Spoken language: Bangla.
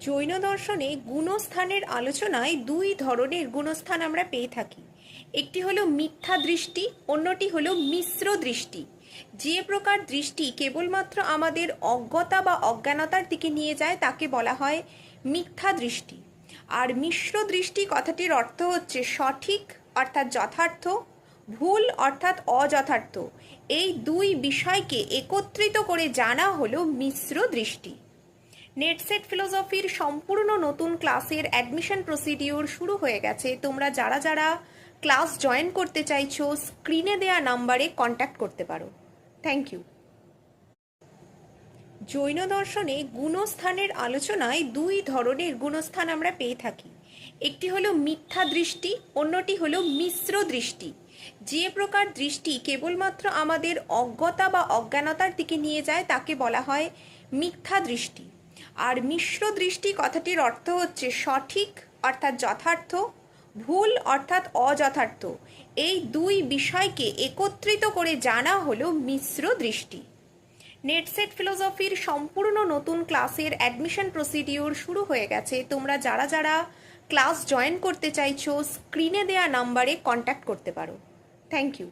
জৈন দর্শনে গুণস্থানের আলোচনায় দুই ধরনের গুণস্থান আমরা পেয়ে থাকি। একটি হলো মিথ্যা দৃষ্টি, অন্যটি হলো মিশ্র দৃষ্টি। যে প্রকার দৃষ্টি কেবলমাত্র আমাদের অজ্ঞতা বা অজ্ঞানতার দিকে নিয়ে যায়, তাকে বলা হয় মিথ্যা দৃষ্টি। আর মিশ্র দৃষ্টি কথাটির অর্থ হচ্ছে সঠিক, অর্থাৎ যথার্থ, ভুল, অর্থাৎ অযথার্থ। এই দুই বিষয়কে একত্রিত করে জানা হলো মিশ্র দৃষ্টি। নেটসেট ফিলোসফির সম্পূর্ণ নতুন ক্লাসের অ্যাডমিশন প্রসিডিওর শুরু হয়ে গেছে। তোমরা যারা যারা ক্লাস জয়েন করতে চাইছো স্ক্রিনে দেয়া নাম্বারে কন্ট্যাক্ট করতে পারো। থ্যাংক ইউ জৈন দর্শনে গুণস্থানের আলোচনায় দুই ধরনের গুণস্থান আমরা পেয়ে থাকি। একটি হলো মিথ্যা দৃষ্টি, অন্যটি হলো মিশ্র দৃষ্টি। যে প্রকার দৃষ্টি কেবলমাত্র আমাদের অজ্ঞতা বা অজ্ঞানতার দিকে নিয়ে যায়, তাকে বলা হয় মিথ্যা দৃষ্টি। আর মিশ্র দৃষ্টি কথাটির অর্থ হচ্ছে সঠিক, অর্থাৎ যথার্থ, ভুল, অর্থাৎ অযথার্থ। এই দুই বিষয়কে একত্রিত করে জানা হলো মিশ্র দৃষ্টি। নেটসেট ফিলোসফির সম্পূর্ণ নতুন ক্লাসের অ্যাডমিশন প্রসিডিওর শুরু হয়ে গেছে। তোমরা যারা যারা ক্লাস জয়েন করতে চাইছো, স্ক্রিনে দেয়া নাম্বারে কন্ট্যাক্ট করতে পারো। Thank you